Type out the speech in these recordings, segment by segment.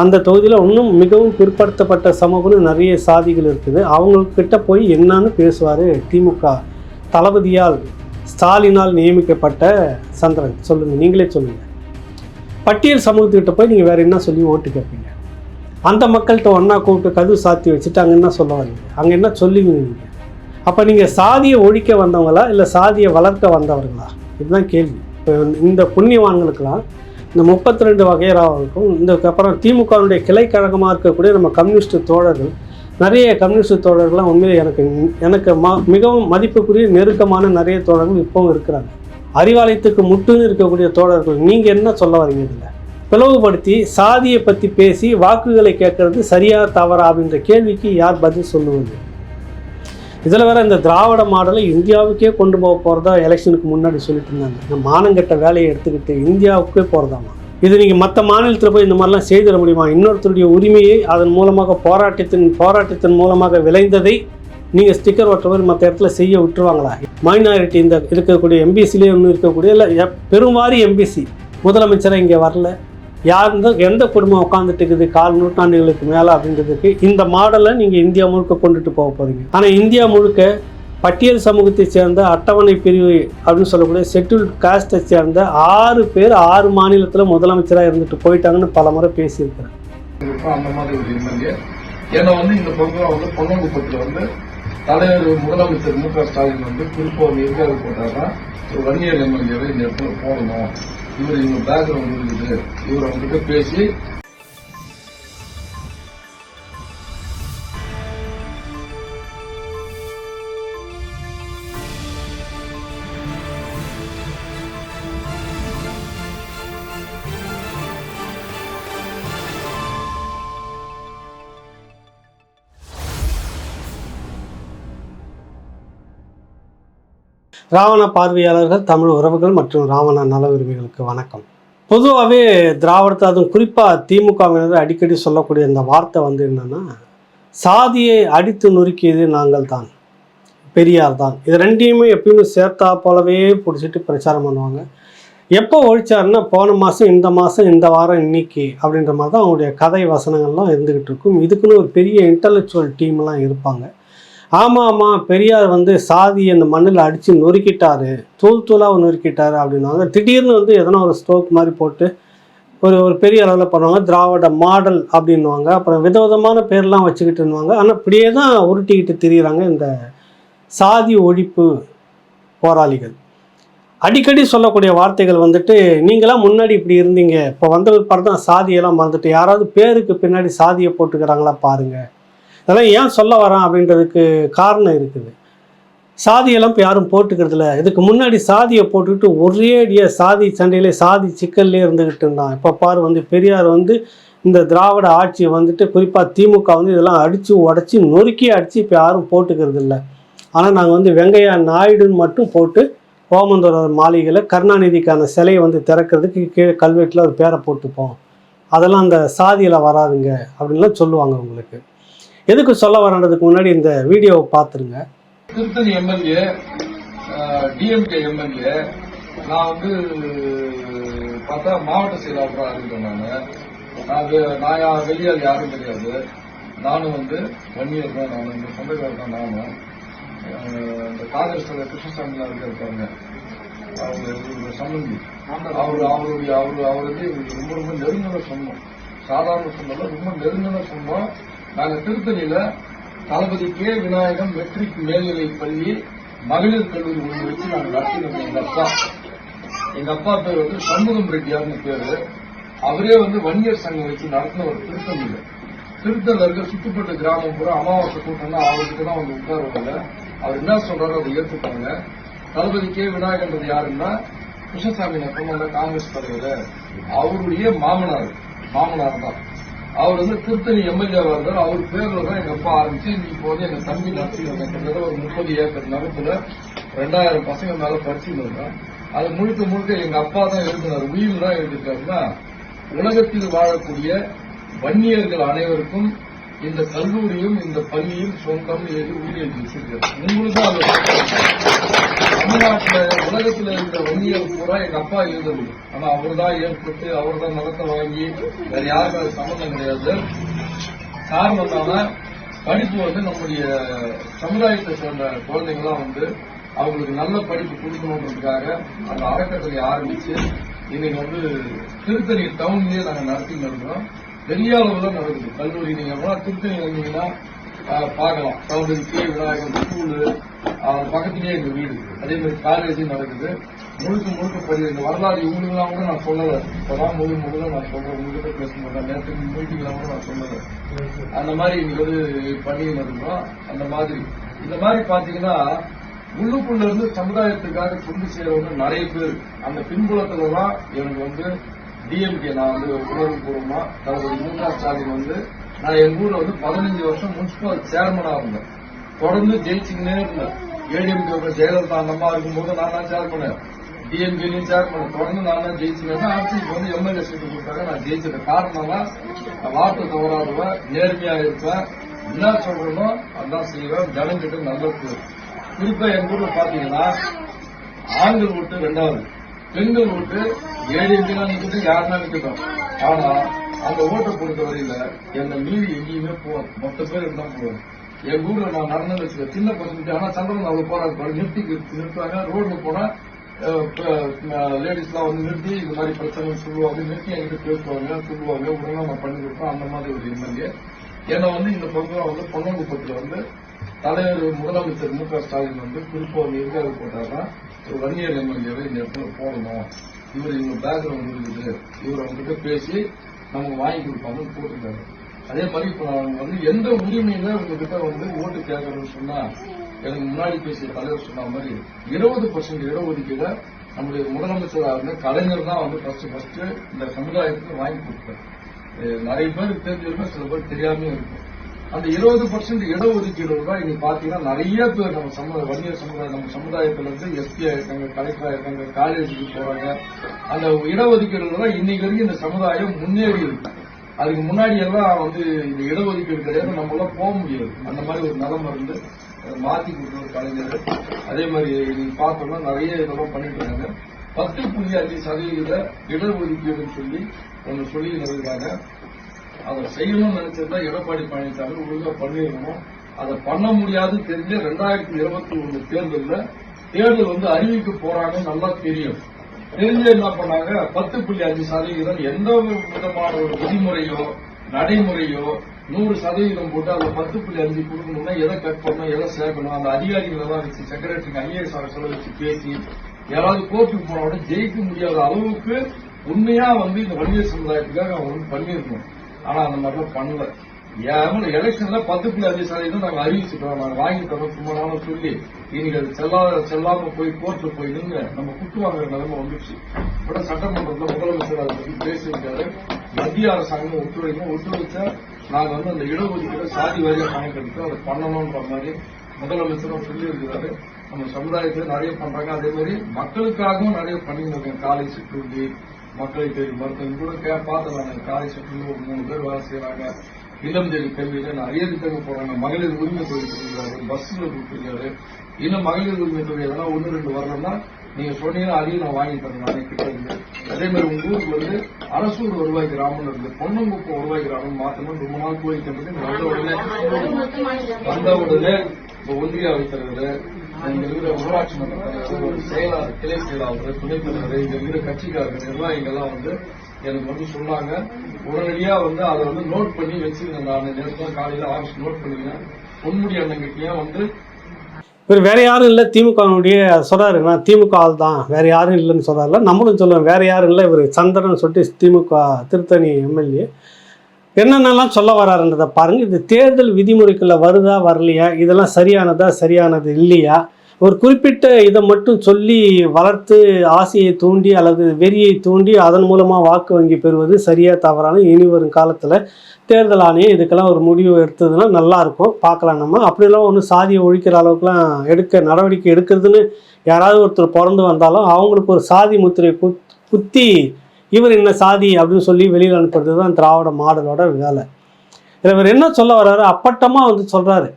அந்த தொகுதியில் இன்னும் மிகவும் பிற்படுத்தப்பட்ட சமூகம்னு நிறைய சாதிகள் இருக்குது. அவங்கக்கிட்ட போய் என்னன்னு பேசுவார் திமுக தளபதியால் ஸ்டாலினால் நியமிக்கப்பட்ட சந்திரன். சொல்லுங்கள் நீங்களே சொல்லுங்கள் பட்டியல் சமூகத்துக்கிட்ட போய் நீங்கள் வேறு என்ன சொல்லி ஓட்டு கேட்பீங்க? அந்த மக்கள்கிட்ட ஒன்றா கூப்பிட்டு கதவு சாத்தி வச்சுட்டு அங்கே என்ன சொல்ல வரீங்க. அங்கே என்ன சொல்லுவீங்க நீங்கள் அப்போ நீங்கள் சாதியை ஒழிக்க வந்தவங்களா இல்லை சாதியை வளர்க்க வந்தவர்களா? இதுதான் கேள்வி. இப்போ இந்த புண்ணியவான்களுக்கெல்லாம் இந்த முப்பத்தி ரெண்டு வகையராவுக்கும் இதுக்கப்புறம் திமுகவுடைய கிளை கழகமாக இருக்கக்கூடிய நம்ம கம்யூனிஸ்ட் தோழர்கள் நிறைய கம்யூனிஸ்ட் தோழர்கள்லாம் உண்மையிலே எனக்கு எனக்கு ம மிகவும் மதிப்புக்குரிய நெருக்கமான நிறைய தோழர்கள் இப்போவும் இருக்கிறாங்க. அறிவாலயத்துக்கு முட்டுன்னு இருக்கக்கூடிய தோழர்கள் நீங்கள் என்ன சொல்ல வரீங்க இதில்? பிளவுபடுத்தி சாதியை பற்றி பேசி வாக்குகளை கேட்கறது சரியா தவறா அப்படின்ற கேள்விக்கு யார் பதில் சொல்லுவது? இதில் வேற இந்த திராவிட மாடலை இந்தியாவுக்கே கொண்டு போக போகிறதா எலெக்ஷனுக்கு முன்னாடி சொல்லிட்டு இருந்தாங்க. இந்த மானங்கட்ட வேலையை எடுத்துக்கிட்டு இந்தியாவுக்கே போகிறதாமா இது நீங்கள் மற்ற மாநிலத்தில் போய் இந்த மாதிரிலாம் செய்திட முடியுமா? இன்னொருத்தருடைய உரிமையை அதன் மூலமாக போராட்டத்தின் போராட்டத்தின் மூலமாக விளைந்ததை நீங்கள் ஸ்டிக்கர் ஒட்டுற மாதிரி மற்ற இடத்துல செய்ய விட்டுருவாங்களா? மைனாரிட்டி இந்த இருக்கக்கூடிய எம்பிசிலே ஒன்று இருக்கக்கூடிய இல்லை பெருமாறி எம்பிசி முதலமைச்சராக இங்கே வரல. யாருந்த எந்த குடும்பம் உட்காந்துட்டு இருக்குது? கால் நூற்றாண்டுகளுக்கு மேலே அப்படின்றதுக்கு இந்த மாடலை நீங்கள் இந்தியா முழுக்க கொண்டுட்டு போக போகிறீங்க ஆனால் இந்தியா முழுக்க பட்டியல் சமூகத்தை சேர்ந்த அட்டவணை பிரிவு அப்படின்னு சொல்லக்கூடிய செட்டில்ட் காஸ்ட்டை சேர்ந்த ஆறு பேர் ஆறு மாநிலத்தில் முதலமைச்சராக இருந்துட்டு போயிட்டாங்கன்னு பல முறை பேசியிருக்கிறேன் அந்த மாதிரி ஒரு எம்எல்ஏ ஏன்னா வந்து இந்த ப்ரோக்ராம் வந்து பொன்னங்குப்பத்தில் வந்து தலைவர் முதலமைச்சர் மு க ஸ்டாலின் வந்து குறிப்பா ஒரு எதிர்கால போட்டாருன்னா ஒரு வன்னியர் எம்எல்ஏவை இந்த இடத்துல போடணும். இவர் இவங்க பேக்ரவுண்ட் இருக்குது. இவர் அவங்ககிட்ட பேசி ராவண பார்வையாளர்கள் தமிழ் உறவுகள் மற்றும் ராவண நல உரிமைகளுக்கு வணக்கம். பொதுவாகவே திராவிடத்தை அதுவும் குறிப்பாக திமுகவினர் அடிக்கடி சொல்லக்கூடிய இந்த வார்த்தை வந்து என்னென்னா சாதியை அடித்து நொறுக்கியது நாங்கள் தான் பெரியார் தான். இது ரெண்டையுமே எப்பயுமே சேர்த்தா போலவே பிடிச்சிட்டு பிரச்சாரம் பண்ணுவாங்க. எப்போ ஒழிச்சாருன்னா போன மாதம் இந்த மாதம் இந்த வாரம் இன்னைக்கு அப்படின்ற மாதிரி தான் அவங்களுடைய கதை வசனங்கள்லாம் இருந்துக்கிட்டு இருக்கும். இதுக்குன்னு ஒரு பெரிய இன்டலெக்சுவல் டீம்லாம் இருப்பாங்க. ஆமாம் ஆமாம் பெரியார் வந்து சாதி அந்த மண்ணில் அடித்து நொறுக்கிட்டாரு. தூள் தூளாக நொறுக்கிட்டாரு அப்படின்னுவாங்க. திடீர்னு வந்து எதனா ஒரு ஸ்ட்ரோக் மாதிரி போட்டு ஒரு ஒரு பெரிய அளவில் பண்ணுவாங்க. திராவிட மாடல் அப்படின்னுவாங்க. அப்புறம் விதவிதமான பேர்லாம் வச்சுக்கிட்டுருவாங்க ஆனால் இப்படியே தான் உருட்டிக்கிட்டு திரியிறாங்க இந்த சாதி ஒழிப்பு போராளிகள். அடிக்கடி சொல்லக்கூடிய வார்த்தைகள் வந்துட்டு நீங்களாம் முன்னாடி இப்படி இருந்தீங்க. இப்போ வந்த பிற்பாடு தான் சாதியெல்லாம் மறந்துட்டு யாராவது பேருக்கு பின்னாடி சாதியை போட்டுக்கிறாங்களா பாருங்கள் இதெல்லாம் ஏன் சொல்ல வரேன் அப்படின்றதுக்கு காரணம் இருக்குது. சாதியெல்லாம் இப்போ யாரும் போட்டுக்கிறதுல இதுக்கு முன்னாடி சாதியை போட்டுக்கிட்டு ஒரே அடியாக சாதி சண்டையிலே சாதி சிக்கல்லே இருந்துக்கிட்டு இருந்தான். இப்போ பாரு வந்து பெரியார் வந்து இந்த திராவிட ஆட்சியை வந்துட்டு குறிப்பாக திமுக வந்து இதெல்லாம் அடித்து உடச்சி நொறுக்கி அடித்து இப்போ யாரும் போட்டுக்கிறது இல்லை ஆனால் நாங்கள் வந்து வெங்கையா நாயுடுன்னு மட்டும் போட்டு ஓமந்தோர மாளிகையில் கருணாநிதிக்கான சிலையை வந்து திறக்கிறதுக்கு கீழே கல்வெட்டில் ஒரு பேரை போட்டுப்போம். அதெல்லாம் அந்த சாதியில் வராதுங்க அப்படின்லாம் சொல்லுவாங்க உங்களுக்கு. எதுக்கு சொல்ல வரன்றதுக்கு முன்னாடி இந்த வீடியோவை பார்த்துருங்க. திருத்தணி எம்எல்ஏ டிஎம்கே எம்எல்ஏ நான் வந்து பார்த்தா மாவட்ட செயலாளராக இருக்கேன் நான். நான் வெளியால் யாரும் கிடையாது. நானும் வந்து வன்னியர் தான் நான் இந்த சொந்தக்காரர் தான் நானும் இந்த காங்கிரஸ் தலைவர் கிருஷ்ணசாமிலாம் இருக்காங்க அவங்க சம்பந்தி அவர் அவருடைய அவரு அவருக்கு ரொம்ப ரொம்ப நெருங்கின சொந்தம். சாதாரண சொந்தம் ரொம்ப நெருங்கின சொந்தம். நாங்க திருத்தணியில தளபதி கே. விநாயகம் மெட்ரிக் மேல்நிலைப் பள்ளி மகளிர் கல்லூரி ஒன்று வச்சு நாங்க நடத்தினோம். எங்க அப்பா. எங்க அப்பா பேர் வந்து சண்முகம் ரெட்டியார்னு பேரு. அவரே வந்து வன்னியர் சங்கம் வச்சு நடத்தின ஒரு திருத்தணியில திருத்தணில இருக்க சுற்றுப்பட்ட கிராமம் பூரா அமாவாசை கூட்டம்னா அவருக்கு தான் அவங்க உட்காருவாங்க. அவர் என்ன சொல்றாரோ அதை ஏற்றுப்பாங்க தளபதி கே. விநாயகன்றது யாருன்னா கிருஷ்ணசாமி நக்கமல்ல காங்கிரஸ் தலைவர். அவருடைய மாமனார். மாமனார் தான். அவர் வந்து திருத்தணி எம்எல்ஏவா இருந்தார். அவர் பேர்ல தான் எங்க அப்பா ஆரம்பிச்சு இப்போ வந்து எங்க தம்பி நடத்திட்டு கிட்டத்தட்ட ஒரு முப்பது ஏக்கர் நிலத்துல ரெண்டாயிரம் பசங்க மேல படிச்சுட்டு இருக்கோம் அது முழுக்க முழுக்க எங்க அப்பா தான் எழுதினார். உயிர் தான் எழுதிருக்காருன்னா உலகத்தில் வாழக்கூடிய வன்னியர்கள் அனைவருக்கும் இந்த கல்லூரியும் இந்த பள்ளியும் சொந்தம் எழுதி உயிர் எழுதி உங்களுக்கு தான் தமிழ்நாட்டுல உலகத்துல இருக்கிற வங்கிகள் பூரா எங்க அப்பா இருந்தது ஆனா அவர் தான் ஏற்பட்டு அவர் தான் நிலத்தை வாங்கி வேற யாருக்கும் அது சம்மந்தம் கிடையாது. காரணம் என்னன்னா படிப்பு வந்து நம்முடைய சமுதாயத்தை சேர்ந்த குழந்தைங்களாம் வந்து அவங்களுக்கு நல்ல படிப்பு கொடுக்கணுன்றதுக்காக அந்த அறக்கட்டளை ஆரம்பிச்சு இன்னைக்கு வந்து திருத்தணி டவுன்லயே நாங்கள் நடத்திட்டு இருக்கிறோம். பெரிய அளவுல நடக்குது. கல்லூரி நீங்க போனா திருத்தணி வந்தீங்கன்னா பார்க்கலாம். டவுனுக்கு கீழே விநாயகம் ஸ்கூலு பக்கத்துலேயே எங்க வீடு அதே மாதிரி காலேஜும் நடக்குது. முழுக்க முழுக்க பதிவு. இந்த வரலாறு இவங்களுக்குலாம் கூட நான் சொல்லல. இப்பதான் முழு முழுக்க நான் சொல்றேன். உங்ககிட்ட பேச மாட்டேன். நேற்று மீட்டிங்லாம் கூட நான் சொன்னேன் அந்த மாதிரி இங்க வந்து பண்ணிட்டு இருக்கோம் அந்த மாதிரி. இந்த மாதிரி பாத்தீங்கன்னா உள்ளுக்குள்ள இருந்து சமுதாயத்துக்காக கொண்டு செய்யறவங்க நிறைய பேர். அந்த பின்புலத்துல தான் எனக்கு வந்து டிஎம்கே நான் வந்து உணர்வு பூர்வமா தளபதி மு க ஸ்டாலின் வந்து நான் எங்க ஊர்ல வந்து பதினஞ்சு வருஷம் முனிசிபல் சேர்மனா இருந்தேன் தொடர்ந்து ஜெயிச்சுக்கினே இருந்தேன். ஏடிஎம்கே ஜெயலலிதா அந்த அம்மா இருக்கும்போது நான் தான் சேர் பண்ணேன் டிஎம்கேலையும் சேர் பண்ணேன் தொடர்ந்து நான் தான் ஜெயிச்சுக்கிறேன் ஆட்சிக்கு இப்போ வந்து எம்எல்ஏ சீட்டு கொடுத்தாங்க. நான் ஜெயிச்சது காரணம்னா வார்த்தை தவறாடுவேன் நேர்மையா இருப்பேன். என்ன சொல்றனோ அதான் செய்வேன். ஜனங்கிட்ட நல்ல குறிப்பா எங்க ஊர்ல பாத்தீங்கன்னா ஆண்கள் ஓட்டு ரெண்டாவது பெண்கள் ஓட்டு ஏழு எங்கெல்லாம் யாருன்னா நிக்கட்டும் ஆனா அந்த ஓட்டை பொறுத்த வரையில என்னை மீறி எங்கேயுமே போவாங்க மொத்த பேர் இருந்தா போவாங்க. என் ஊர்ல நான் நடந்து வச்சுக்க சின்ன பசங்க ஆனா சந்திரன் அவ்வளவு போறாங்க நிறுத்தி நிறுத்துவாங்க. ரோட்ல போனா லேடிஸ் எல்லாம் வந்து நிறுத்தி இந்த மாதிரி பிரச்சனை சொல்லுவாங்க நிறுத்தி என்கிட்ட பேசுவாங்க சொல்லுவாங்க. உடனே நான் பண்ணி கொடுப்பேன். அந்த மாதிரி ஒரு எம்எல்ஏ. ஏன்னா வந்து இந்த பக்கம் வந்து பொன்னங்குப்பத்துல வந்து தலைவர் முதலமைச்சர் மு க ஸ்டாலின் வந்து குறிப்பா வந்து எதுக்காக போட்டாருன்னா ஒரு வன்னியர் எம்எல்ஏவை இந்த இடத்துல போடணும். இவர் இவங்க பேக்ரவுண்ட் இருக்குது. இவரை அவங்ககிட்ட பேசி நமக்கு வாங்கி கொடுப்பாங்க போட்டிருக்காரு அதே மாதிரி இப்ப அவங்க வந்து எந்த உரிமையில உங்ககிட்ட வந்து ஓட்டு கேட்கறதுன்னு சொன்னா எனக்கு முன்னாடி பேசிய தலைவர் சொன்ன மாதிரி இருபது பர்சன்ட் இடஒதுக்கீட நம்முடைய முதலமைச்சராக இருந்த கலைஞர் தான் வந்து ஃபர்ஸ்ட் ஃபர்ஸ்ட் இந்த சமுதாயத்துக்கு வாங்கி கொடுத்தார் நிறைய பேருக்கு தெரிஞ்சிருக்கும் சில பேர் தெரியாமே இருக்கும் அந்த இருபது பர்சன்ட் இடஒதுக்கீடு தான் இங்க பாத்தீங்கன்னா நிறைய பேர் நம்ம சமுதாய வன்னியர் சமுதாயம் நம்ம சமுதாயத்துல இருந்து எஸ்பி ஆயிருக்காங்க கலெக்டர் ஆயிருக்காங்க காலேஜுக்கு போறாங்க. அந்த இடஒதுக்கீடு தான் இன்னைக்கு வரைக்கும் இந்த சமுதாயம் முன்னேறி இருக்கு. அதுக்கு முன்னாடி எல்லாம் வந்து இந்த இடஒதுக்கீடு கிடையாது நம்ம எல்லாம் போக முடியாது. அந்த மாதிரி ஒரு நிலைமை இருந்து மாத்தி கொடுத்த கலைஞர் அதே மாதிரி நீங்க பார்த்தோம்னா நிறைய இதெல்லாம் பண்ணிட்டு இருக்காங்க. பத்து புள்ளி அஞ்சு சதவீத இடஒதுக்கீடுன்னு சொல்லி ஒன்று சொல்லி இருக்காங்க அதை செய்யணும்னு நினைச்சிருந்தா எடப்பாடி பழனிசாமி ஒழுங்கா பண்ணிடணும். அதை பண்ண முடியாது தெரிஞ்ச ரெண்டாயிரத்தி இருபத்தி ஒண்ணு தேர்தலில் தேர்தல் வந்து அறிவிக்க போறாங்கன்னு நல்லா தெரியும். தெரிஞ்சு என்ன பண்ணாங்க? பத்து புள்ளி அஞ்சு சதவீதம் எந்த ஒரு விதமான ஒரு விதிமுறையோ நடைமுறையோ நூறு சதவீதம் போட்டு அதுல பத்து புள்ளி அஞ்சு கொடுக்கணும்னா எதை கட் பண்ணணும் எதை சேர்க்கணும் அந்த அதிகாரிகளை தான் வச்சு செக்ரட்டரிக்கு ஐஏஎஸ் ஆஃபீஸர் வச்சு பேசி யாராவது கோர்ட்டுக்கு போனோட ஜெயிக்க முடியாத அளவுக்கு உண்மையா வந்து இந்த வன்னியர் சமுதாயத்துக்காக அவங்க வந்து பண்ணியிருக்கணும் ஆனா அந்த மாதிரிலாம் பண்ணல. ஏன்? எலெக்ஷன்ல பத்து புள்ளி அஞ்சு சதவீதம் நாங்க அறிவிச்சுட்டோம். நாங்க வாங்கி தரோம் சும்மா நாளும் சொல்லி இன்னைக்கு அது செல்லாத செல்லாம போய் கோர்ட்ல போய் நின்று நம்ம குட்டு வாங்குற நிலைமை வந்துச்சு கூட சட்டமன்றத்தில் முதலமைச்சர் அதை பத்தி பேசியிருக்காரு. மத்திய அரசாங்கம் ஒத்துழைக்கும். ஒத்துழைச்சா நாங்க வந்து அந்த இடஒதுக்கீடு சாதி வாரியா கணக்கெடுத்து அதை பண்ணணும்ன்ற மாதிரி முதலமைச்சரும் சொல்லியிருக்கிறாரு. நம்ம சமுதாயத்துல நிறைய பண்றாங்க. அதே மாதிரி மக்களுக்காகவும் நிறைய பண்ணிட்டு இருக்கேன் காலை சிற்றுண்டி மக்களை தேடி மருத்துவம் கூட கே பார்த்தேன் நான் காலை சிற்றுண்டி ஒரு மூணு பேர் வேலை செய்யறாங்க இல்லம் தேடி கல்வியில நிறைய திட்டங்கள் போறாங்க. மகளிர் உரிமை தொகை கொடுக்குறாரு. பஸ்ல கொடுத்துருக்காரு. இன்னும் மகளிர் உரிமை தொகை எதனா ஒன்று ரெண்டு வரலன்னா நீங்க சொன்னீங்கன்னா அதையும் நான் வாங்கி தரேன். நானே கிட்ட இருந்து அதே மாதிரி உங்க ஊருக்கு வந்து அரசூர் வருவாய் கிராமம் இருந்து பொன்னங்குப்பம் வருவாய் கிராமம் மாத்தணும் ரொம்ப நாள் கோரிக்கை. வந்த உடனே வந்த உடனே இப்ப ஒன்றிய அவைத்தலைவர் இங்க இருக்கிற ஊராட்சி மன்ற செயலாளர் கிளை செயலாளர் துணை தலைவர் இங்க இருக்கிற கட்சிக்காரர்கள் நிர்வாகிகள்லாம் வந்து எனக்கு வந்து சொன்னாங்க. உடனடியா வந்து அதை வந்து நோட் பண்ணி வச்சிருந்தேன் நான். நேரத்துல காலையில ஆஃபீஸ் நோட் பண்ணிருந்தேன். பொன்முடி அண்ணங்கிட்டயா வந்து இவர் வேற யாரும் இல்லை திமுகனுடைய சொல்றாரு. நான் திமுக ஆள் தான். வேற யாரும் இல்லைன்னு சொல்றாருல. நம்மளும் சொல்லுவோம் வேற யாரும் இல்லை. இவர் சந்திரன் சொல்லிட்டு திமுக திருத்தணி எம்எல்ஏ. என்னென்னலாம் சொல்ல வராருன்றதை பாருங்கள் இது தேர்தல் விதிமுறைக்குள்ளே வருதா வரலையா? இதெல்லாம் சரியானதா சரியானது இல்லையா? ஒரு குறிப்பிட்ட இதை மட்டும் சொல்லி வளர்த்து ஆசையை தூண்டி அல்லது வெறியை தூண்டி அதன் மூலமாக வாக்கு வங்கி பெறுவது சரியாக தவறான இனி வரும் காலத்தில் தேர்தல் ஆணையம் இதுக்கெல்லாம் ஒரு முடிவு எடுத்ததுன்னா நல்லாயிருக்கும் பார்க்கலாம் நம்ம. அப்படிலாம் ஒன்றும் சாதியை ஒழிக்கிற அளவுக்குலாம் எடுக்க நடவடிக்கை எடுக்கிறதுன்னு யாராவது ஒருத்தர் பிறந்து வந்தாலும் அவங்களுக்கு ஒரு சாதி முத்திரை குத் குத்தி இவர் என்ன சாதி அப்படின்னு சொல்லி வெளியில் அனுப்புறது தான் திராவிட மாடலோட வேலை. இவர் என்ன சொல்ல வர்றாரு? அப்பட்டமாக வந்து சொல்கிறாரு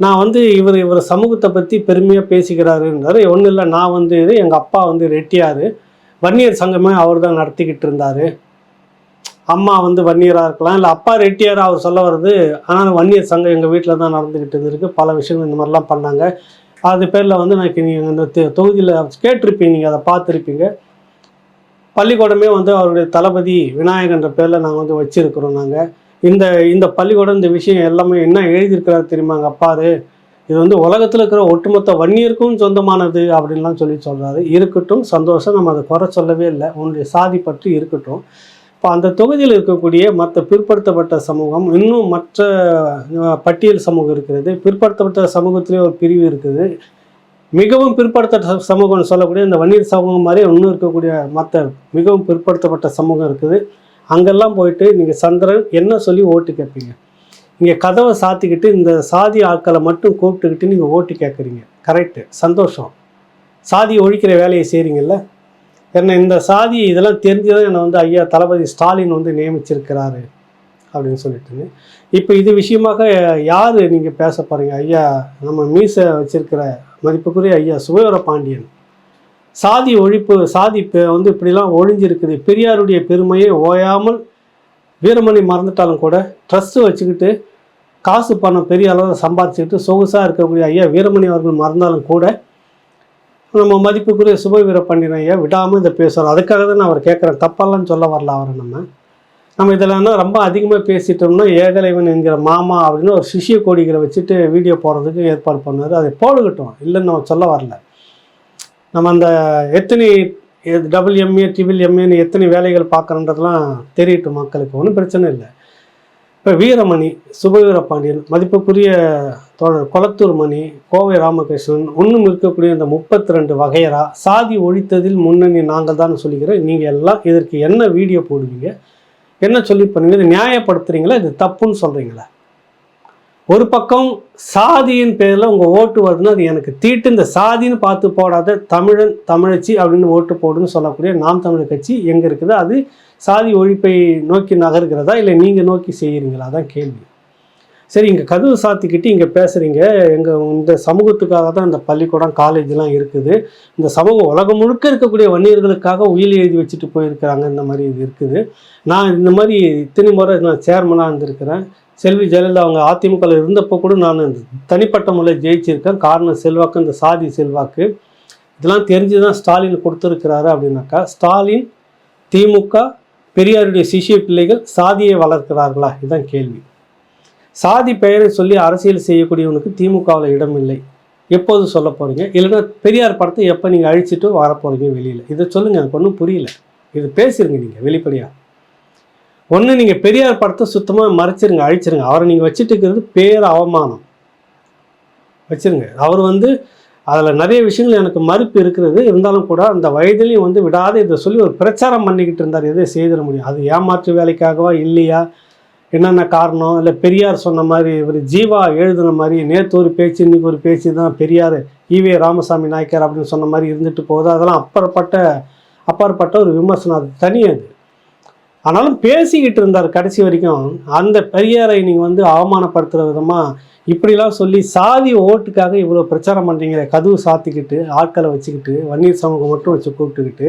நான் வந்து இவர் இவர் சமூகத்தை பற்றி பெருமையாக பேசிக்கிறாருன்றாரு. ஒன்றும் இல்லை நான் வந்து இது எங்கள் அப்பா வந்து ரெட்டியார். வன்னியர் சங்கமே அவர் தான் நடத்திக்கிட்டு இருந்தார். அம்மா வந்து வன்னியராக இருக்கலாம். இல்லை அப்பா ரெட்டியார் அவர் சொல்ல வர்றது ஆனால் வன்னியர் சங்கம் எங்கள் வீட்டில் தான் நடந்துக்கிட்டு இருந்திருக்கு. பல விஷயங்கள் இந்த மாதிரிலாம் பண்ணாங்க. அது பேரில் வந்து நான் நீங்கள் இந்த தொகுதியில் கேட்டிருப்பீங்க நீங்கள் அதை பார்த்துருப்பீங்க. பள்ளிக்கூடமே வந்து அவருடைய தளபதி விநாயகன்ற பேரில் நாங்கள் வந்து வச்சுருக்கிறோம் நாங்கள் இந்த இந்த பள்ளிக்கூடம் இந்த விஷயம் எல்லாமே என்ன எழுதியிருக்கிறாரு தெரியுமா எங்கள் அப்பாரு இது வந்து உலகத்தில் இருக்கிற ஒட்டுமொத்த வன்னியருக்கும் சொந்தமானது அப்படின்லாம் சொல்லி சொல்கிறாரு இருக்கட்டும் சந்தோஷம் நம்ம அதை குறை சொல்லவே இல்லை. உன்னுடைய சாதி பற்றி இருக்கட்டும். இப்போ அந்த தொகுதியில் இருக்கக்கூடிய மற்ற பிற்படுத்தப்பட்ட சமூகம் இன்னும் மற்ற பட்டியல் சமூகம் இருக்கிறது. பிற்படுத்தப்பட்ட சமூகத்திலே ஒரு பிரிவு இருக்குது. மிகவும் பிற்படுத்தப்பட்ட சமூகம்னு சொல்லக்கூடிய இந்த வன்னியர் சமூகம் மாதிரி இன்னும் இருக்கக்கூடிய மற்ற மிகவும் பிற்படுத்தப்பட்ட சமூகம் இருக்குது. அங்கெல்லாம் போயிட்டு நீங்கள் சந்திரன் என்ன சொல்லி ஓட்டு கேட்பீங்க? இங்கே கதவை சாத்திக்கிட்டு இந்த சாதி ஆட்களை மட்டும் கூப்பிட்டுக்கிட்டு நீங்கள் ஓட்டு கேட்குறீங்க. கரெக்டு சந்தோஷம். சாதி ஒழிக்கிற வேலையை செய்கிறீங்கல்ல என்ன இந்த சாதி இதெல்லாம் தெரிஞ்சுதான் என்னை வந்து ஐயா தளபதி ஸ்டாலின் வந்து நியமிச்சிருக்கிறாரு அப்படின்னு சொல்லிட்டு இப்போ இது விஷயமாக யார் நீங்கள் பேச போகிறீங்க ஐயா நம்ம மீசை வச்சிருக்கிற மதிப்புக்குரிய ஐயா சுவையோர பாண்டியன். சாதி ஒழிப்பு சாதி வந்து இப்படிலாம் ஒழிஞ்சிருக்குது. பெரியாருடைய பெருமையை ஓயாமல் வீரமணி மறந்துட்டாலும் கூட ட்ரஸ்ட்டு வச்சுக்கிட்டு காசு பணம் பெரிய அளவில் சம்பாதிச்சுக்கிட்டு சொகுசாக இருக்கக்கூடிய ஐயா வீரமணி அவர்கள் மறந்தாலும் கூட நம்ம மதிப்புக்குரிய சுப வீரபாண்டியன் ஐயா விடாமல் இதை பேசுகிறோம் அதுக்காக தான் நான் அவர் கேட்குறேன். தப்பெல்லாம் சொல்ல வரல அவரை நம்ம. நம்ம இதில் ரொம்ப அதிகமாக பேசிட்டோம்னா ஏகலைவன் என்கிற மாமா அப்படின்னு ஒரு சிஷிய கோடிகளை வச்சுட்டு வீடியோ போடுறதுக்கு ஏற்பாடு பண்ணார் அதை போடுகட்டும். இல்லைன்னு நம்ம சொல்ல வரல. நம்ம அந்த எத்தனை டபுள் எம்ஏ ட்ரிபிள் எம்ஏன்னு எத்தனை வேலைகள் பார்க்குறன்றதெல்லாம் தெரியட்டும் மக்களுக்கு. ஒன்றும் பிரச்சனை இல்லை. இப்போ வீரமணி சுபவீர பாண்டியன் மதிப்புக்குரிய தோழர் கொளத்தூர் மணி கோவை ராமகிருஷ்ணன் ஒன்றும் இருக்கக்கூடிய இந்த முப்பத்தி ரெண்டு வகையரா சாதி ஒழித்ததில் முன்னணி நாங்கள் தான் சொல்லிக்கிறேன். நீங்கள் எல்லாம் இதற்கு என்ன வீடியோ போடுவீங்க? என்ன சொல்லி பண்ணுங்க இது நியாயப்படுத்துறீங்களா? இது தப்புன்னு சொல்கிறீங்களா ஒரு பக்கம் சாதியின் பேரில் உங்கள் ஓட்டு வருதுன்னா அது எனக்கு தீட்டு. இந்த சாதின்னு பார்த்து போடாத தமிழன் தமிழச்சி அப்படின்னு ஓட்டு போடுன்னு சொல்லக்கூடிய நாம் தமிழர் கட்சி எங்கே இருக்குது? அது சாதி ஒழிப்பை நோக்கி நகர்கிறதா? இல்லை நீங்கள் நோக்கி செய்கிறீங்களா? தான் கேள்வி. சரி இங்கே கதவு சாத்திக்கிட்டு இங்கே பேசுகிறீங்க எங்கள் இந்த சமூகத்துக்காக தான் இந்த பள்ளிக்கூடம் காலேஜ்லாம் இருக்குது. இந்த சமூகம் உலகம் முழுக்க இருக்கக்கூடிய வன்னியர்களுக்காக உயிர் எழுதி வச்சுட்டு போயிருக்கிறாங்க. இந்த மாதிரி இது இருக்குது. நான் இந்த மாதிரி இத்தனை முறை நான் சேர்மனாக இருந்திருக்கிறேன். செல்வி ஜெயலலிதா அவங்க அதிமுகவில் இருந்தப்போ கூட நான் இந்த தனிப்பட்ட முறையில் ஜெயிச்சிருக்கேன். காரணம் செல்வாக்கு இந்த சாதி செல்வாக்கு. இதெல்லாம் தெரிஞ்சு தான் ஸ்டாலின் கொடுத்துருக்கிறாரு அப்படின்னாக்கா ஸ்டாலின் திமுக பெரியாருடைய சிஷிய பிள்ளைகள் சாதியை வளர்க்கிறார்களா? இதுதான் கேள்வி. சாதி பெயரை சொல்லி அரசியல் செய்யக்கூடியவனுக்கு திமுகவில் இடம் இல்லை. எப்போது சொல்ல போகிறீங்க இல்லைன்னா பெரியார் படத்தை எப்போ நீங்கள் அழிச்சிட்டு வர போகிறீங்க வெளியில்? இதை சொல்லுங்கள் எனக்கு ஒன்றும் புரியல. இது பேசிடுங்க நீங்கள் வெளிப்படையாக ஒன்று நீங்கள் பெரியார் படத்தை சுத்தமாக மறைச்சிருங்க அழிச்சிருங்க. அவரை நீங்கள் வச்சுட்டு இருக்கிறது பேர் அவமானம். வச்சிருங்க. அவர் வந்து அதில் நிறைய விஷயங்கள் எனக்கு மறுப்பு இருக்கிறது. இருந்தாலும் கூட அந்த வயதிலையும் வந்து விடாத. இதை சொல்லி ஒரு பிரச்சாரம் பண்ணிக்கிட்டு இருந்தார். எதை செய்திட முடியும்? அது ஏமாற்று வேலைக்காகவா இல்லையா? என்னென்ன காரணம்? இல்லை பெரியார் சொன்ன மாதிரி இவர் ஜீவா எழுதின மாதிரி நேற்று ஒரு பேச்சு இன்னைக்கு ஒரு பேச்சு தான் பெரியார் ஈவே ராமசாமி நாயக்கர் அப்படின்னு சொன்ன மாதிரி இருந்துட்டு போகுது. அதெல்லாம் அப்பாற்பட்ட அப்பாற்பட்ட ஒரு விமர்சனம். அது தனி அது. ஆனாலும் பேசிக்கிட்டு இருந்தார் கடைசி வரைக்கும். அந்த பெரியாரை நீங்கள் வந்து அவமானப்படுத்துகிற விதமாக இப்படிலாம் சொல்லி சாதி ஓட்டுக்காக இவ்வளோ பிரச்சாரம் பண்ணுறீங்க கதவு சாத்திக்கிட்டு ஆட்களை வச்சுக்கிட்டு வன்னியர் சமூகம் மட்டும் வச்சு கூப்பிட்டுக்கிட்டு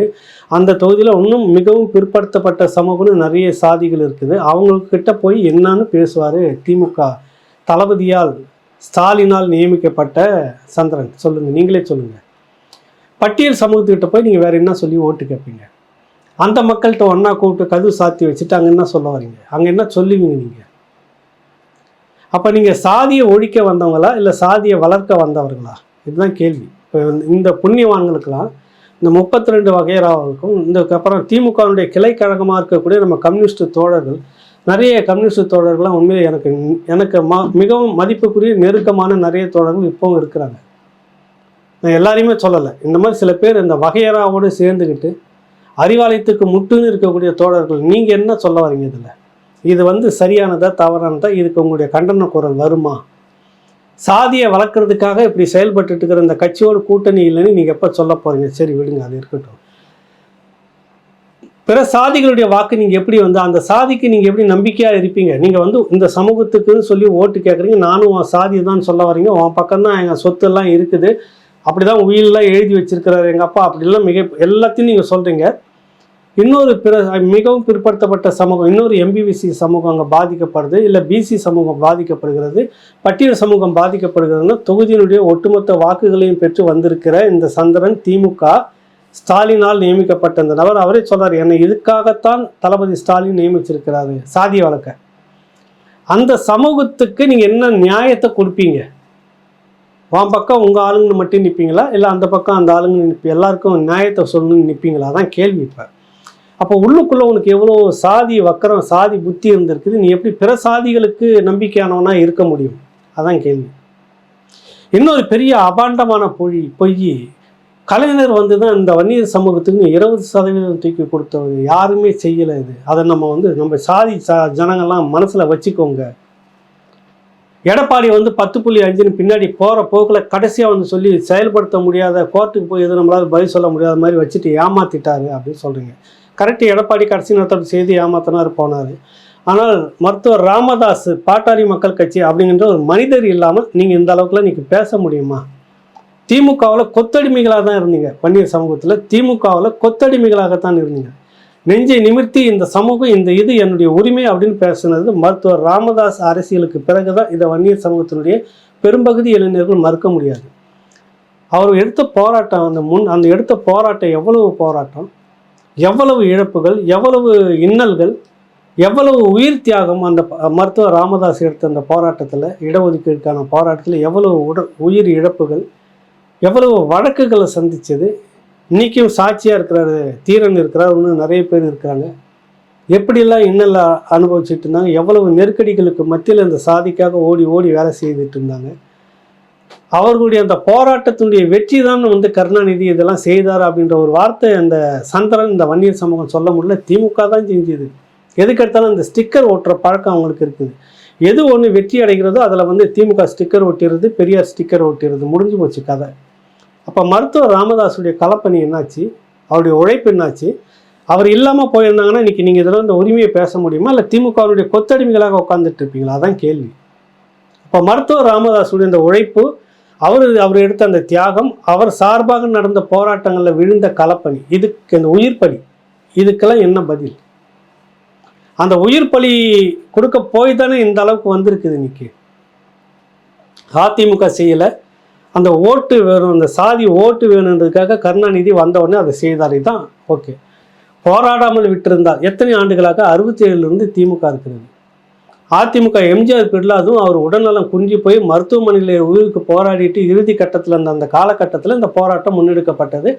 அந்த தொகுதியில் இன்னும் மிகவும் பிற்படுத்தப்பட்ட சமூகம்னு நிறைய சாதிகள் இருக்குது. அவங்கக்கிட்ட போய் என்னன்னு பேசுவார் திமுக தளபதியால் ஸ்டாலினால் நியமிக்கப்பட்ட சந்திரன். சொல்லுங்கள் நீங்களே சொல்லுங்கள் பட்டியல் சமூகத்துக்கிட்ட போய் நீங்கள் வேறு என்ன சொல்லி ஓட்டு கேட்பீங்க அந்த மக்கள்கிட்ட ஒன்றா கூப்பிட்டு கதவு சாத்தி வச்சுட்டு அங்கே என்ன சொல்ல வரீங்க? அங்கே என்ன சொல்லுவீங்க நீங்கள் அப்போ நீங்கள் சாதியை ஒழிக்க வந்தவங்களா இல்லை சாதியை வளர்க்க வந்தவர்களா? இதுதான் கேள்வி. இப்போ இந்த புண்ணியவான்களுக்கெல்லாம் இந்த முப்பத்தி ரெண்டு வகையராவுக்கும் இதுக்கப்புறம் திமுகவுடைய கிளை கழகமாக இருக்கக்கூடிய நம்ம கம்யூனிஸ்ட் தோழர்கள் நிறைய கம்யூனிஸ்ட் தோழர்கள்லாம் உண்மையிலே எனக்கு எனக்கு ம மிகவும் மதிப்புக்குரிய நெருக்கமான நிறைய தோழர்கள் இப்போவும் இருக்கிறாங்க. நான் எல்லாரையுமே சொல்லலை. இந்த மாதிரி சில பேர் இந்த வகையராவோடு சேர்ந்துக்கிட்டு அறிவாலயத்துக்கு முட்டுன்னு இருக்கக்கூடிய தோழர்கள் நீங்கள் என்ன சொல்ல வரீங்க இதில்? இது வந்து சரியானதா தவறானதா? இதுக்கு உங்களுடைய கண்டன குரல் வருமா? சாதியை வளர்க்குறதுக்காக இப்படி செயல்பட்டுட்டு இருக்கிற இந்த கட்சியோட கூட்டணி இல்லைன்னு நீங்கள் எப்போ சொல்ல போகிறீங்க சரி விடுங்க அது இருக்கட்டும். பிற சாதிகளுடைய வாக்கு நீங்கள் எப்படி வந்து அந்த சாதிக்கு நீங்கள் எப்படி நம்பிக்கையாக இருப்பீங்க? நீங்கள் வந்து இந்த சமூகத்துக்குன்னு சொல்லி ஓட்டு கேட்குறீங்க நானும் உன் சாதி தான் சொல்ல வரீங்க. உன் பக்கம்தான் எங்கள் சொத்து எல்லாம் இருக்குது. அப்படி தான் எழுதி வச்சிருக்கிறாரு எங்கள் அப்பா. அப்படிலாம் மிக எல்லாத்தையும் நீங்கள் சொல்கிறீங்க இன்னொரு பிற மிகவும் பிற்படுத்தப்பட்ட சமூகம் இன்னொரு எம்பிபிசி சமூகம் அங்கே பாதிக்கப்படுது இல்லை பிசி சமூகம் பாதிக்கப்படுகிறது. பட்டியல் சமூகம் பாதிக்கப்படுகிறதுனா தொகுதியினுடைய ஒட்டுமொத்த வாக்குகளையும் பெற்று வந்திருக்கிற இந்த சந்திரன் திமுக ஸ்டாலினால் நியமிக்கப்பட்ட இந்த நபர். அவரே சொல்கிறார் என்னை இதுக்காகத்தான் தளபதி ஸ்டாலின் நியமிச்சிருக்கிறாரு. சாதி வழக்க. அந்த சமூகத்துக்கு நீங்கள் என்ன நியாயத்தை கொடுப்பீங்க? உன் பக்கம் உங்கள் ஆளுங்க மட்டும் நிற்பீங்களா இல்லை அந்த பக்கம் அந்த ஆளுங்கன்னு நிற்பி எல்லாருக்கும் நியாயத்தை சொல்லணும்னு நிற்பீங்களா அதான் கேள்வி இப்போ. அப்போ உள்ளுக்குள்ளே உனக்கு எவ்வளோ சாதி வக்கரம் சாதி புத்தி இருந்திருக்குது. நீ எப்படி பிற சாதிகளுக்கு நம்பிக்கையானவனா இருக்க முடியும்? அதான் கேள்வி. இன்னொரு பெரிய அபாண்டமான பொய் பொய். கலைஞர் வந்து தான் இந்த வன்னியர் சமூகத்துக்கு இருபது சதவீதம் தூக்கி கொடுத்தவர். யாருமே செய்யலை இது. அதை நம்ம வந்து நம்ம சாதி ச ஜனங்கள்லாம் மனசில் வச்சுக்கோங்க. எடப்பாடி வந்து பத்து புள்ளி அஞ்சுன்னு பின்னாடி போகிற போக்கில் கடைசியாக வந்து சொல்லி செயல்படுத்த முடியாத கோர்ட்டுக்கு போய் எதுவும் நம்மளால் பதில் சொல்ல முடியாத மாதிரி வச்சுட்டு ஏமாற்றிட்டாரு அப்படின்னு சொல்கிறீங்க கரெக்டு எடப்பாடி கடைசி நேரத்தோட செய்தி ஏமாத்தினார் போனார். ஆனால் மருத்துவர் ராமதாஸ் பாட்டாளி மக்கள் கட்சி அப்படிங்கிற ஒரு மனிதர் இல்லாமல் நீங்கள் இந்த அளவுக்குலாம் நீங்கள் பேச முடியுமா? திமுகவில் கொத்தடிமைகளாக தான் இருந்தீங்க பன்னீர் சமூகத்தில். திமுகவில் கொத்தடிமைகளாகத்தான் இருந்தீங்க. நெஞ்சை நிமிர்த்தி இந்த சமூகம் இந்த இது என்னுடைய உரிமை அப்படின்னு பேசுனது மருத்துவர் ராமதாஸ் அரசியலுக்கு பிறகு தான் இதை வன்னியர் சமூகத்தினுடைய பெரும்பகுதி இளைஞர்கள் மறுக்க முடியாது. அவர் எடுத்த போராட்டம் அந்த முன் அந்த எடுத்த போராட்டம் எவ்வளவு போராட்டம்? எவ்வளவு இழப்புகள் எவ்வளவு இன்னல்கள் எவ்வளவு உயிர் தியாகம் அந்த ப- மருத்துவர் ராமதாஸ் எடுத்த அந்த போராட்டத்தில் இடஒதுக்கீடுக்கான போராட்டத்தில் எவ்வளவு உட உயிர் இழப்புகள் எவ்வளவு வழக்குகளை சந்தித்தது இன்றைக்கும் சாட்சியாக இருக்கிறாரு தீரன் இருக்கிறார் இன்னும் நிறைய பேர் இருக்கிறாங்க. எப்படிலாம் இன்னெல்லாம் அனுபவிச்சுட்டு இருந்தாங்க எவ்வளவு நெருக்கடிகளுக்கு மத்தியில் இந்த சாதிக்காக ஓடி ஓடி வேலை செய்துட்டு இருந்தாங்க. அவர்களுடைய அந்த போராட்டத்தினுடைய வெற்றி தான் வந்து கருணாநிதி இதெல்லாம் செய்தார் அப்படின்ற ஒரு வார்த்தை அந்த சந்திரன் இந்த வன்னியர் சமூகம் சொல்ல முடியல. திமுக தான் செஞ்சுது. எதுக்கெடுத்தாலும் அந்த ஸ்டிக்கர் ஓட்டுற பழக்கம் அவங்களுக்கு இருக்குது. எது ஒன்று வெற்றி அடைகிறதோ அதில் வந்து திமுக ஸ்டிக்கர் ஒட்டிடுறது பெரியார் ஸ்டிக்கர் ஒட்டிடுறது முடிஞ்சு போச்சு கதை. அப்போ மருத்துவர் ராமதாஸுடைய கலப்பணி என்னாச்சு? அவருடைய உழைப்பு என்னாச்சு? அவர் இல்லாமல் போயிருந்தாங்கன்னா இன்றைக்கி நீங்கள் இதில் இந்த உரிமையை பேச முடியுமா? இல்லை திமுகவுடைய கொத்தடிமைகளாக உட்காந்துட்டு இருப்பீங்களா? அதான் கேள்வி. இப்போ மருத்துவர் ராமதாஸுடைய இந்த உழைப்பு அவர் அவர் எடுத்த அந்த தியாகம் அவர் சார்பாக நடந்த போராட்டங்களில் விழுந்த கலப்பணி இதுக்கு இந்த உயிர் பலி இதுக்கெல்லாம் என்ன பதில்? அந்த உயிர் பலி கொடுக்க போய் தானே இந்த அளவுக்கு வந்திருக்குது இன்னைக்கு. அதிமுக செய்யலை அந்த ஓட்டு வேணும் அந்த சாதி ஓட்டு வேணுன்றதுக்காக கருணாநிதி வந்தவுடனே அதை செய்தார். தான் ஓகே. போராடாமல் விட்டிருந்தார். எத்தனை ஆண்டுகளாக அறுபத்தி ஏழுலேருந்து திமுக இருக்கிறது. அதிமுக எம்ஜிஆர் பிர்லாதும் அவர் உடல்நலம் குஞ்சி போய் மருத்துவமனையில் உயிருக்கு போராடிட்டு இறுதி கட்டத்தில் இருந்த அந்த காலகட்டத்தில் இந்த போராட்டம் முன்னெடுக்கப்பட்டது.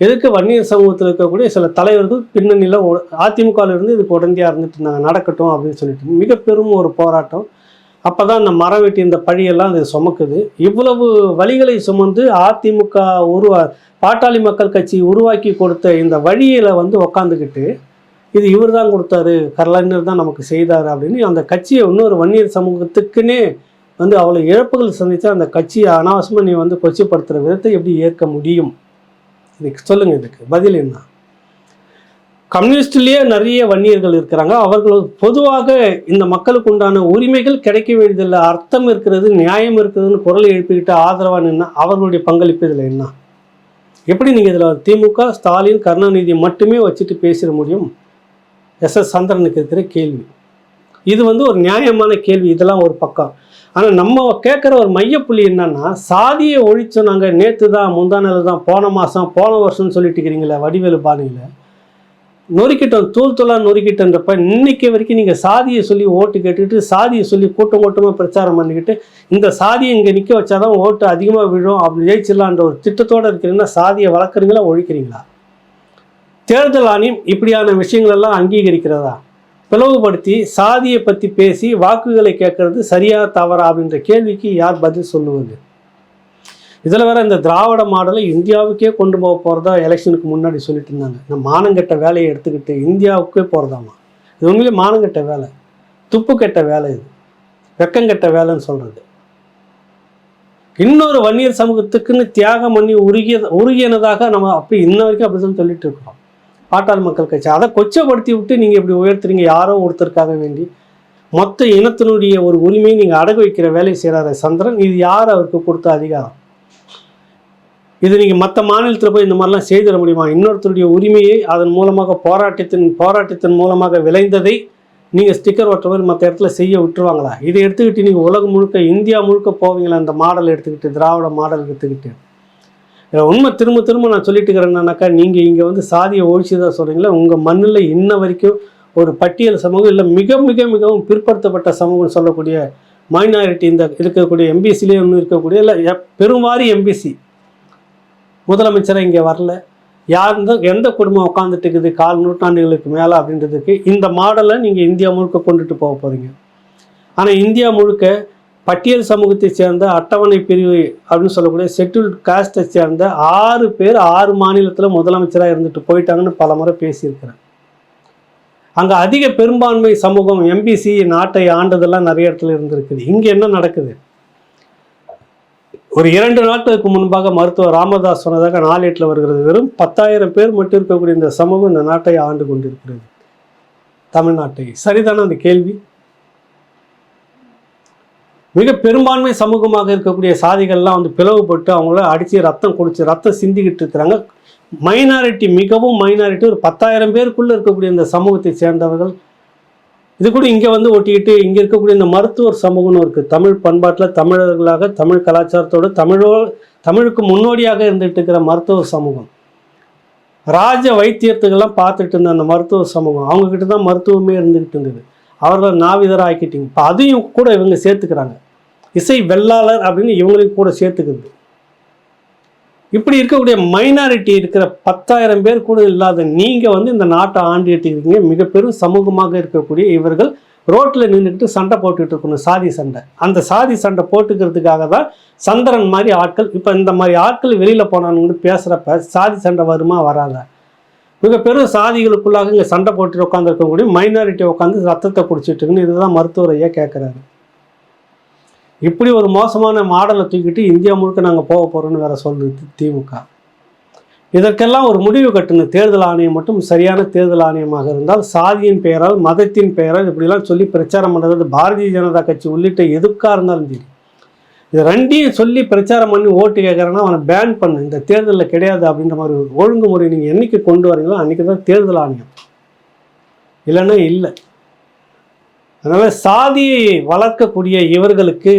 எதுக்கு வன்னியர் சமூகத்தில் இருக்கக்கூடிய சில தலைவர்கள் பின்னணியில் அதிமுகவிலிருந்து இதுக்கு உடந்தையாக இருந்துட்டு இருந்தாங்க நடக்கட்டும் அப்படின்னு சொல்லிட்டு. மிக பெரும் ஒரு போராட்டம். அப்போ தான் இந்த மரம் வெட்டி இந்த பழியெல்லாம் அது சுமக்குது. இவ்வளவு வழிகளை சுமந்து அதிமுக உருவா பாட்டாளி மக்கள் கட்சி உருவாக்கி கொடுத்த இந்த வழியில் வந்து உக்காந்துக்கிட்டு இது இவர் தான் கொடுத்தாரு கலைஞர் தான் நமக்கு செய்தார் அப்படின்னு அந்த கட்சியை இன்னொரு வன்னியர் சமூகத்துக்குன்னே வந்து அவ்வளோ இழப்புகள் சந்தித்தா அந்த கட்சியை அனாவசியமாக நீ வந்து கொச்சைப்படுத்துகிற விதத்தை எப்படி ஏற்க முடியும்? இதுக்கு சொல்லுங்கள் இதுக்கு. பதில் என்ன? கம்யூனிஸ்ட்லேயே நிறைய வன்னியர்கள் இருக்கிறாங்க. அவர்கள் பொதுவாக இந்த மக்களுக்கு உண்டான உரிமைகள் கிடைக்க வேண்டியதில்லை. அர்த்தம் இருக்கிறது நியாயம் இருக்கிறதுன்னு குரல் எழுப்பிக்கிட்டு ஆதரவாக நின்னா அவர்களுடைய பங்களிப்பு இதில் என்ன? எப்படி நீங்கள் இதில் திமுக ஸ்டாலின் கருணாநிதி மட்டுமே வச்சுட்டு பேசிட முடியும்? எஸ். எஸ். சந்திரனுக்கு இருக்கிற கேள்வி. இது வந்து ஒரு நியாயமான கேள்வி. இதெல்லாம் ஒரு பக்கம். ஆனால் நம்ம கேட்குற ஒரு மையப்புள்ளி என்னன்னா சாதியை ஒழிச்சோம் நாங்கள் நேற்று தான் முந்தானது தான் போன மாதம் போன வருஷம்னு சொல்லிட்டு இருக்கிறீங்களே வடிவேலு பாணியில். நொறுக்கிட்டோம் தூள் தூளாக நொறுக்கிட்டன்றப்ப இன்னைக்கு வரைக்கும் நீங்கள் சாதியை சொல்லி ஓட்டு கேட்டுக்கிட்டு சாதியை சொல்லி கூட்டம் கூட்டமாக பிரச்சாரம் பண்ணிக்கிட்டு இந்த சாதியை இங்கே நிற்க வச்சாதான் ஓட்டு அதிகமாக விழும் அப்படி ஜெயிச்சிடலான்ற ஒரு திட்டத்தோடு இருக்கிறீங்கன்னா சாதியை வளர்க்குறீங்களா ஒழிக்கிறீங்களா? தேர்தல் ஆணையம் இப்படியான விஷயங்களெல்லாம் அங்கீகரிக்கிறதா? பிளவுபடுத்தி சாதியை பற்றி பேசி வாக்குகளை கேட்கறது சரியா தவறா அப்படின்ற கேள்விக்கு யார் பதில் சொல்லுவது? இதில் வேற இந்த திராவிட மாடலை இந்தியாவுக்கே கொண்டு போக போகிறதா எலெக்ஷனுக்கு முன்னாடி சொல்லிட்டு இருந்தாங்க. இந்த மானங்கெட்ட வேலையை எடுத்துக்கிட்டு இந்தியாவுக்கே போகிறதாமா இது உண்மையிலே மானங்கெட்ட வேலை. துப்பு கெட்ட வேலை இது. வெக்கங்கெட்ட வேலைன்னு சொல்கிறது இன்னொரு வன்னியர் சமூகத்துக்குன்னு தியாகம் பண்ணி உருகிய உருகியனதாக நம்ம அப்படி இன்ன வரைக்கும் அப்படி தான் சொல்லிட்டு இருக்கிறோம். பாட்டாள் மக்கள் கட்சி. அதை கொச்சப்படுத்தி விட்டு நீங்கள் இப்படி உயர்த்துறீங்க. யாரோ ஒருத்தருக்காக வேண்டி. மொத்த இனத்தினுடைய ஒரு உரிமையை நீங்கள் அடகு வைக்கிற வேலையை செய்கிறாரு சந்திரன். இது யார் அவருக்கு கொடுத்த அதிகாரம்? இது நீங்கள் மற்ற மாநிலத்தில் போய் இந்த மாதிரிலாம் செய்திட முடியுமா? இன்னொருத்தருடைய உரிமையை அதன் மூலமாக போராட்டத்தின் போராட்டத்தின் மூலமாக விளைந்ததை நீங்கள் ஸ்டிக்கர் ஒட்டுற மாதிரி மற்ற இடத்துல செய்ய விட்டுருவாங்களா? இதை எடுத்துக்கிட்டு நீங்கள் உலகம் முழுக்க இந்தியா முழுக்க போவீங்களா? அந்த மாடல் எடுத்துக்கிட்டு திராவிட மாடல் எடுத்துக்கிட்டு? இதில் உண்மை திரும்ப திரும்ப நான் சொல்லிட்டு இருக்கிறேன்னாக்கா நீங்கள் இங்கே வந்து சாதியை ஒழிச்சு தான் சொல்கிறீங்களா உங்கள் மண்ணில் இன்ன வரைக்கும் ஒரு பட்டியல் சமூகம் இல்லை மிக மிக மிகவும் பிற்படுத்தப்பட்ட சமூகம் சொல்லக்கூடிய மைனாரிட்டி இந்த இருக்கக்கூடிய எம்பிசிலே ஒன்று இருக்கக்கூடிய இல்லை எப்- பெரும்வாரி எம்பிசி முதலமைச்சராக இங்கே வரல. யார் எந்த குடும்பம் உட்காந்துட்டு இருக்குது கால் நூற்றாண்டுகளுக்கு மேலே அப்படின்றதுக்கு இந்த மாடலை நீங்கள் இந்தியா முழுக்க கொண்டுட்டு போக போகிறீங்க ஆனால் இந்தியா முழுக்க பட்டியல் சமூகத்தை சேர்ந்த அட்டவணை பிரிவு அப்படின்னு சொல்லக்கூடிய செட்டில்டு காஸ்ட்டை சேர்ந்த ஆறு பேர் ஆறு மாநிலத்தில் முதலமைச்சராக இருந்துட்டு போயிட்டாங்கன்னு பல முறை பேசியிருக்கிறேன். அங்கே அதிக பெரும்பான்மை சமூகம் எம்பிசி நாட்டை ஆண்டதெல்லாம் நிறைய இடத்துல இருந்திருக்குது. இங்கே என்ன நடக்குது? ஒரு இரண்டு நாட்களுக்கு முன்பாக மருத்துவர் ராமதாஸ் சொன்னதாக நாளேட்டில் வருகிறது. வெறும் பத்தாயிரம் பேர் மட்டும் இருக்கக்கூடிய இந்த சமூகம் இந்த நாட்டை ஆண்டு கொண்டிருக்கிறது. தமிழ்நாட்டை. சரிதானே அந்த கேள்வி? மிக பெரும்பான்மை சமூகமாக இருக்கக்கூடிய சாதிகள்லாம் வந்து பிளவுபட்டு அவங்கள அடித்து ரத்தம் குடிச்சு ரத்தம் சிந்திக்கிட்டு இருக்கிறாங்க. மைனாரிட்டி மிகவும் மைனாரிட்டி ஒரு பத்தாயிரம் பேருக்குள்ளே இருக்கக்கூடிய இந்த சமூகத்தை சேர்ந்தவர்கள் இது கூட இங்கே வந்து ஒட்டிக்கிட்டு இங்கே இருக்கக்கூடிய இந்த மருத்துவர் சமூகம்னு இருக்குது தமிழ் பண்பாட்டில் தமிழர்களாக தமிழ் கலாச்சாரத்தோடு தமிழோ தமிழுக்கு முன்னோடியாக இருந்துகிட்டு இருக்கிற மருத்துவ சமூகம். ராஜ வைத்தியத்துக்கெல்லாம் பார்த்துட்டு இருந்த அந்த மருத்துவ சமூகம் அவங்கக்கிட்ட தான் மருத்துவமே இருந்துக்கிட்டு இருந்தது. அவர்களை நாவிதராக ஆக்கிட்டீங்க இப்போ அதையும் கூட இவங்க சேர்த்துக்கிறாங்க. இசை வெள்ளாளர் அப்படின்னு இவங்களையும் கூட சேர்த்துக்குது. இப்படி இருக்கக்கூடிய மைனாரிட்டி இருக்கிற பத்தாயிரம் பேர் கூட இல்லாத நீங்கள் வந்து இந்த நாட்டை ஆண்டிட்டு இருக்கீங்க மிக பெரும் சமூகமாக இருக்கக்கூடிய இவர்கள் ரோட்டில் நின்றுக்கிட்டு சண்டை போட்டுட்டு இருக்கணும் சாதி சண்டை. அந்த சாதி சண்டை போட்டுக்கிறதுக்காக தான் சந்திரன் மாதிரி ஆட்கள் இப்போ இந்த மாதிரி ஆட்கள் வெளியில் போனான்னு பேசுகிறப்ப சாதி சண்டை வருமா வராதா? மிக பெரும் சாதிகளுக்குள்ளாக இங்கே சண்டை போட்டு உட்காந்துருக்கக்கூடிய மைனாரிட்டி உட்காந்து ரத்தத்தை குடிச்சிட்டு இருக்குன்னு இதுதான் மருத்துவர் ஐயா கேட்குறாரு இப்படி ஒரு மோசமான மாடலை தூக்கிட்டு இந்தியா முழுக்க நாங்கள் போக போகிறோன்னு வேற சொல்லுது திமுக. இதற்கெல்லாம் ஒரு முடிவு கட்டணும் தேர்தல் ஆணையம் மட்டும் சரியான தேர்தல் ஆணையமாக இருந்தால் சாதியின் பெயரால் மதத்தின் பெயரால் இப்படிலாம் சொல்லி பிரச்சாரம் பண்ணுறது பாரதிய ஜனதா கட்சி உள்ளிட்ட எதுக்காக இருந்தாலும் சரி. இது ரெண்டையும் சொல்லி பிரச்சாரம் பண்ணி ஓட்டு கேட்குறேன்னா அவனை பேன் பண்ணு. இந்த தேர்தலில் கிடையாது அப்படின்ற மாதிரி ஒரு ஒழுங்குமுறை நீங்கள் என்றைக்கு கொண்டு வரீங்களோ அன்றைக்கி தான் தேர்தல் ஆணையம். இல்லைன்னா இல்லை. அதனால் சாதியை வளர்க்கக்கூடிய இவர்களுக்கு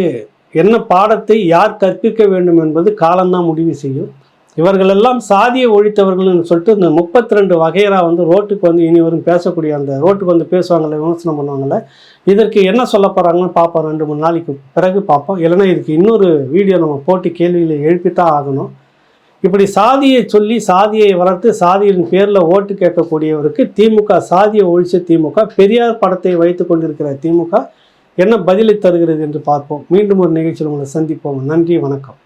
என்ன பாடத்தை யார் கற்பிக்க வேண்டும் என்பது காலம்தான் முடிவு செய்யும். இவர்களெல்லாம் சாதியை ஒழித்தவர்கள்னு சொல்லிட்டு இந்த முப்பத்தி ரெண்டு வகையராக வந்து ரோட்டுக்கு வந்து இனி வரும் பேசக்கூடிய அந்த ரோட்டுக்கு வந்து பேசுவாங்கள்ல விமர்சனம் பண்ணுவாங்கள்ல இதற்கு என்ன சொல்ல போகிறாங்கன்னு பார்ப்போம். ரெண்டு மூணு நாளைக்கு பிறகு பார்ப்போம். இல்லைன்னா இதுக்கு இன்னொரு வீடியோ நம்ம போட்டு கேள்வியில் எழுப்பித்தான் ஆகணும். இப்படி சாதியை சொல்லி சாதியை வளர்த்து சாதியின் பேரில் ஓட்டு கேட்கக்கூடியவருக்கு திமுக சாதியை ஒழிச்ச திமுக பெரியார் படத்தை வைத்து கொண்டிருக்கிற திமுக என்ன பதிலை தருகிறது என்று பார்ப்போம். மீண்டும் ஒரு நிகழ்ச்சியில் உங்களை சந்திப்போம். நன்றி வணக்கம்.